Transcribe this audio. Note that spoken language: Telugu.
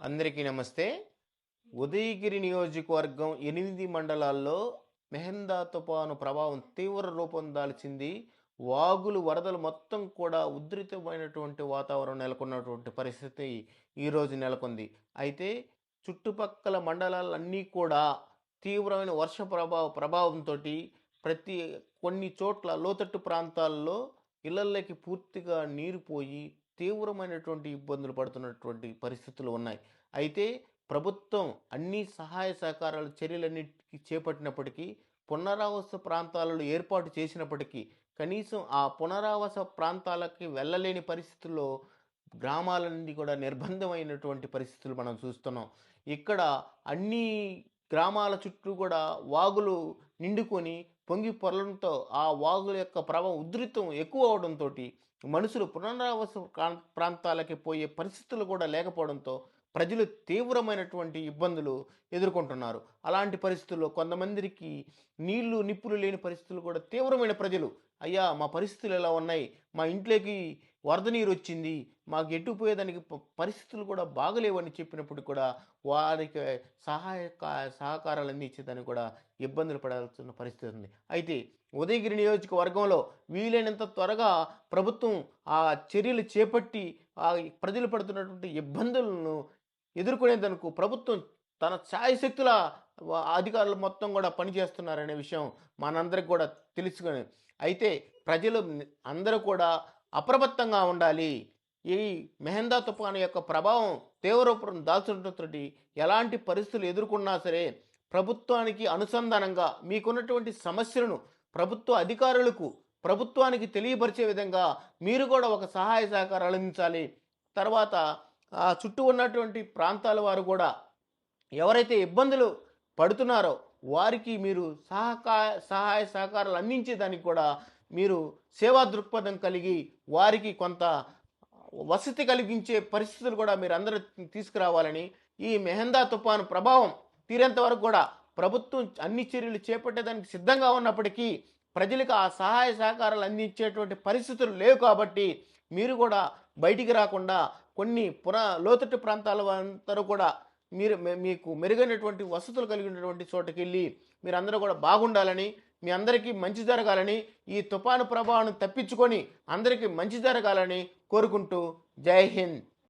అందరికీ నమస్తే. ఉదయగిరి నియోజకవర్గం ఎనిమిది మండలాల్లో మెహందా తుపాను ప్రభావం తీవ్ర రూపం దాల్చింది. వాగులు వరదలు మొత్తం కూడా ఉధృతమైనటువంటి వాతావరణం నెలకొన్నటువంటి పరిస్థితి ఈరోజు నెలకొంది. అయితే చుట్టుపక్కల మండలాలన్నీ కూడా తీవ్రమైన వర్ష ప్రభావ ప్రభావంతో ప్రతి కొన్ని చోట్ల లోతట్టు ప్రాంతాల్లో ఇళ్ళలోకి పూర్తిగా నీరు పోయి తీవ్రమైనటువంటి ఇబ్బందులు పడుతున్నటువంటి పరిస్థితులు ఉన్నాయి. అయితే ప్రభుత్వం అన్ని సహాయ సహకారాలు చర్యలన్నిటికీ చేపట్టినప్పటికీ పునరావాస ప్రాంతాలను ఏర్పాటు చేసినప్పటికీ కనీసం ఆ పునరావాస ప్రాంతాలకి వెళ్ళలేని పరిస్థితుల్లో గ్రామాల నుండి కూడా నిర్బంధమైనటువంటి పరిస్థితులు మనం చూస్తున్నాం. ఇక్కడ అన్నీ గ్రామాల చుట్టూ కూడా వాగులు నిండుకొని పొంగి పొరలంతో ఆ వాగుల యొక్క ప్రభావం ఉధృతం ఎక్కువ అవడంతో మనుషులు పునరావాస ప్రాంతాలకి పోయే పరిస్థితులు కూడా లేకపోవడంతో ప్రజలు తీవ్రమైనటువంటి ఇబ్బందులు ఎదుర్కొంటున్నారు. అలాంటి పరిస్థితుల్లో కొంతమందికి నీళ్ళు నిప్పులు లేని పరిస్థితులు కూడా తీవ్రమైన ప్రజలు అయ్యా మా పరిస్థితులు ఎలా ఉన్నాయి? మా ఇంట్లోకి వరద నీరు వచ్చింది. మాకు ఎట్టుపోయేదానికి పరిస్థితులు కూడా బాగలేవని చెప్పినప్పుడు కూడా వారికి సహాయ సహకారాలు అందించేదానికి కూడా ఇబ్బందులు పడాల్సిన పరిస్థితి ఉంది. అయితే ఉదయగిరి నియోజకవర్గంలో వీలైనంత త్వరగా ప్రభుత్వం ఆ చర్యలు చేపట్టి ఆ ప్రజలు పడుతున్నటువంటి ఇబ్బందులను ఎదుర్కొనేందుకు ప్రభుత్వం తన ఛాయశక్తుల అధికారులు మొత్తం కూడా పనిచేస్తున్నారనే విషయం మనందరికి కూడా తెలుసుకుని అయితే ప్రజలు అందరూ కూడా అప్రమత్తంగా ఉండాలి. ఈ మెహందా తుఫాను యొక్క ప్రభావం తీవ్రరూపం దాల్చడంతో ఎలాంటి పరిస్థితులు ఎదుర్కొన్నా సరే ప్రభుత్వానికి అనుసంధానంగా మీకున్నటువంటి సమస్యలను ప్రభుత్వ అధికారులకు ప్రభుత్వానికి తెలియపరిచే విధంగా మీరు కూడా ఒక సహాయ సహకారాలు అందించాలి. తర్వాత ఆ చుట్టూ ఉన్నటువంటి ప్రాంతాల వారు కూడా ఎవరైతే ఇబ్బందులు పడుతున్నారో వారికి మీరు సహకా సహాయ సహకారాలు అందించేదానికి కూడా మీరు సేవా దృక్పథం కలిగి వారికి కొంత వసతి కలిగించే పరిస్థితులు కూడా మీరు అందరూ తీసుకురావాలని ఈ మెహందా తుఫాను ప్రభావం తీరేంత వరకు కూడా ప్రభుత్వం అన్ని చర్యలు చేపట్టేదానికి సిద్ధంగా ఉన్నప్పటికీ ప్రజలకు ఆ సహాయ సహకారాలు అందించేటువంటి పరిస్థితులు లేవు కాబట్టి మీరు కూడా బయటికి రాకుండా కొన్ని పురా లోతట్టు ప్రాంతాల అందరూ కూడా మీరు మీకు మెరుగైనటువంటి వసతులు కలిగినటువంటి చోటకి వెళ్ళి మీరందరూ కూడా బాగుండాలని మీ అందరికీ మంచి జరగాలని ఈ తుఫాను ప్రభావాన్ని తప్పించుకొని అందరికీ మంచి జరగాలని కోరుకుంటూ జై హింద్.